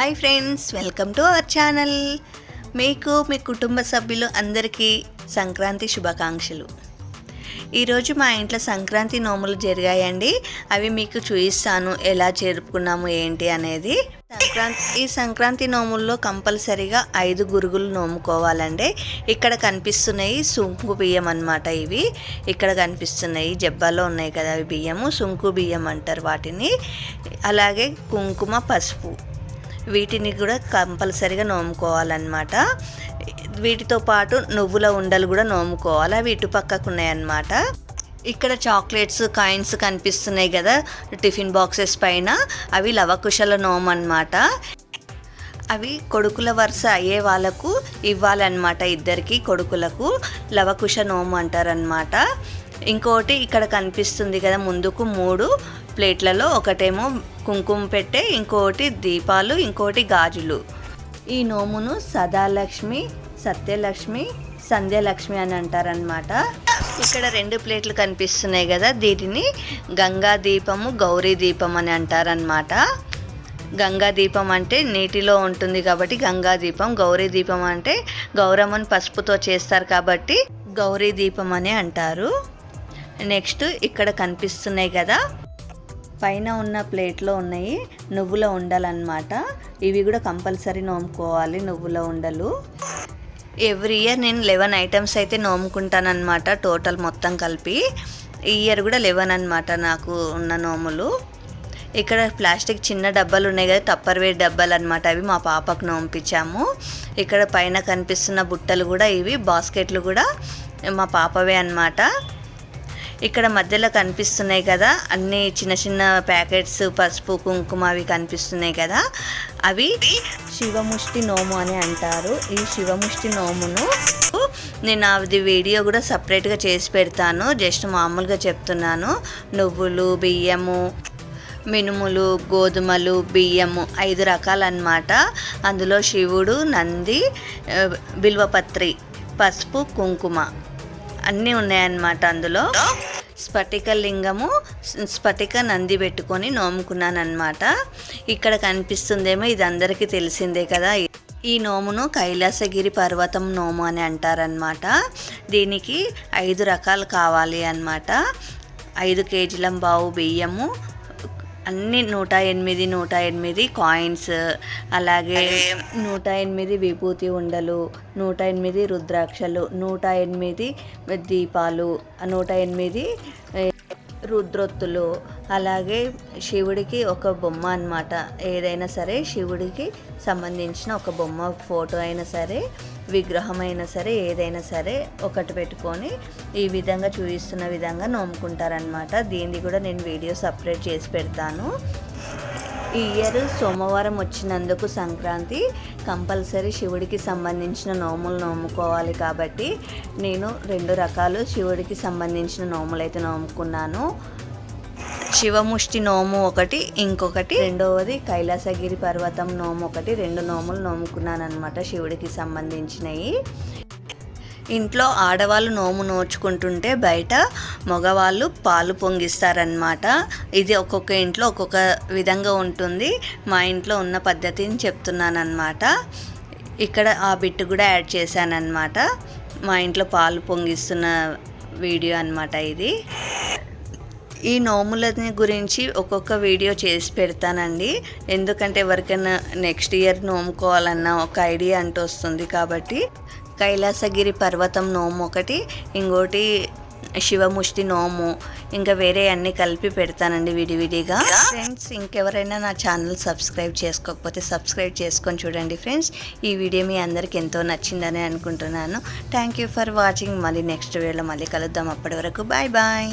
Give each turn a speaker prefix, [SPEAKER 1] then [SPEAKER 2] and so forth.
[SPEAKER 1] Hi friends welcome to our channel. మీకు మీ కుటుంబ సభ్యులు అందరికీ సంక్రాంతి శుభాకాంక్షలు. ఈరోజు మా ఇంట్లో సంక్రాంతి నోములు జరిగాయండి. అవి మీకు చూపిస్తాను ఎలా జరుపుకున్నాము ఏంటి అనేది. సంక్రాంతి ఈ సంక్రాంతి నోముల్లో కంపల్సరీగా ఐదు గురుగులు నోముకోవాలండి. ఇక్కడ కనిపిస్తున్నాయి సుంకు బియ్యం అన్నమాట ఇవి. ఇక్కడ కనిపిస్తున్నాయి జబ్బాలో ఉన్నాయి కదా అవి బియ్యము సుంకు బియ్యం అంటారు వాటిని. అలాగే కుంకుమ పసుపు. వీటిని కూడా కంపల్సరిగా నోముకోవాలన్నమాట. వీటితో పాటు నువ్వుల ఉండలు కూడా నోముకోవాలి. అవి ఇటు ఉన్నాయన్నమాట. ఇక్కడ చాక్లెట్స్ కాయిన్స్ కనిపిస్తున్నాయి కదా టిఫిన్ బాక్సెస్ పైన. అవి లవకుశల నోము అనమాట అవి కొడుకుల వరుస అయ్యే వాళ్ళకు ఇవ్వాలన్నమాట ఇద్దరికి కొడుకులకు. లవకుశ నోము అంటారనమాట ఇంకోటి ఇక్కడ కనిపిస్తుంది కదా ముందుకు మూడు ప్లేట్లలో ఒకటేమో కుంకుమ పెట్టే ఇంకోటి దీపాలు ఇంకోటి గాజులు. ఈ నోమును సదాలక్ష్మి సత్యలక్ష్మి సంధ్యలక్ష్మి అని అంటారనమాట ఇక్కడ రెండు ప్లేట్లు కనిపిస్తున్నాయి కదా దీటిని గంగా దీపము గౌరీ దీపం అని అంటారనమాట గంగా దీపం అంటే నీటిలో ఉంటుంది కాబట్టి గంగా దీపం గౌరీ దీపం అంటే గౌరమ్మని పసుపుతో చేస్తారు కాబట్టి గౌరీ దీపం అని అంటారు. నెక్స్ట్ ఇక్కడ కనిపిస్తున్నాయి కదా. పైన ఉన్న ప్లేట్లో ఉన్నాయి నువ్వుల ఉండలన్నమాట. ఇవి కూడా కంపల్సరీ నోముకోవాలి నువ్వుల ఉండలు. ఎవ్రీ ఇయర్ నేను లెవెన్ ఐటమ్స్ అయితే నోముకుంటానన్నమాట టోటల్ మొత్తం కలిపి. ఈ ఇయర్ కూడా లెవెన్ అనమాట నాకు ఉన్న నోములు. ఇక్కడ ప్లాస్టిక్ చిన్న డబ్బాలు ఉన్నాయి కదా టప్పర్ వేర్ డబ్బాలు అనమాట అవి మా పాపకు నోంపించాము ఇక్కడ పైన కనిపిస్తున్న బుట్టలు కూడా ఇవి బాస్కెట్లు కూడా మా పాపవే అన్నమాట. ఇక్కడ మధ్యలో కనిపిస్తున్నాయి కదా అన్ని చిన్న చిన్న ప్యాకెట్స్ పసుపు కుంకుమ అవి కనిపిస్తున్నాయి కదా. అవి శివముష్టి నోము అని అంటారు. ఈ శివముష్టి నోమును నేను అది వీడియో కూడా సపరేట్గా చేసి పెడతాను. జస్ట్ మామూలుగా చెప్తున్నాను. నువ్వులు బియ్యము మినుములు గోధుమలు బియ్యము ఐదు రకాలన్నమాట. అందులో శివుడు నంది బిల్వపత్రి పసుపు కుంకుమ. అన్నీ ఉన్నాయన్నమాట అందులో. స్ఫటిక లింగము స్ఫటిక నంది పెట్టుకొని నోముకున్నాను ఇక్కడ కనిపిస్తుందేమో ఇది అందరికీ తెలిసిందే కదా. ఈ నోమును కైలాసగిరి పర్వతం నోము అని అంటారనమాట దీనికి ఐదు రకాలు కావాలి అన్నమాట. ఐదు కేజీల బావు బియ్యము అన్ని నూట ఎనిమిది నూట ఎనిమిది కాయిన్స్ అలాగే నూట ఎనిమిది విభూతి ఉండలు నూట ఎనిమిది రుద్రాక్షలు నూట ఎనిమిది దీపాలు నూట ఎనిమిది రుద్రొత్తులు. అలాగే శివుడికి ఒక బొమ్మ అన్నమాట. ఏదైనా సరే శివుడికి సంబంధించిన ఒక బొమ్మ ఫోటో అయినా సరే విగ్రహం అయినా సరే ఏదైనా సరే ఒకటి పెట్టుకొని ఈ విధంగా చూపిస్తున్న విధంగా నోముకుంటారనమాట దీన్ని కూడా నేను వీడియో సపరేట్ చేసి పెడతాను. ఈ ఇయర్ సోమవారం వచ్చినందుకు సంక్రాంతి కంపల్సరీ శివుడికి సంబంధించిన నోములు నోముకోవాలి కాబట్టి నేను రెండు రకాలు శివుడికి సంబంధించిన నోములు అయితే నోముకున్నాను. శివముష్టి నోము ఒకటి ఇంకొకటి. రెండవది కైలాసగిరి పర్వతం నోము ఒకటి. రెండు నోములు నోముకున్నాను అనమాట శివుడికి సంబంధించినవి ఇంట్లో ఆడవాళ్ళు నోము నోచుకుంటుంటే బయట మగవాళ్ళు పాలు పొంగిస్తారనమాట ఇది ఒక్కొక్క ఇంట్లో ఒక్కొక్క విధంగా ఉంటుంది. మా ఇంట్లో ఉన్న పద్ధతిని చెప్తున్నానమాట ఇక్కడ ఆ బిట్టు కూడా యాడ్ చేశానమాట మా ఇంట్లో పాలు పొంగిస్తున్న వీడియో అన్నమాట ఇది. ఈ నోములని గురించి ఒక్కొక్క వీడియో చేసి పెడతానండి. ఎందుకంటే ఎవరికైనా నెక్స్ట్ ఇయర్ నోముకోవాలన్న ఒక ఐడియా అంటూ వస్తుంది కాబట్టి. కైలాసగిరి పర్వతం నోము ఒకటి ఇంకోటి శివముష్టి నోము ఇంకా వేరే అన్ని కలిపి పెడతానండి విడివిడిగా. ఫ్రెండ్స్ ఇంకెవరైనా నా ఛానల్ సబ్స్క్రైబ్ చేసుకోకపోతే సబ్స్క్రైబ్ చేసుకొని చూడండి ఫ్రెండ్స్ ఈ వీడియో మీ అందరికి ఎంతో నచ్చిందని అనుకుంటున్నాను. థ్యాంక్ యూ ఫర్ వాచింగ్ మళ్ళీ నెక్స్ట్ వీడియోలో మళ్ళీ కలుద్దాం. అప్పటి వరకు బాయ్ బాయ్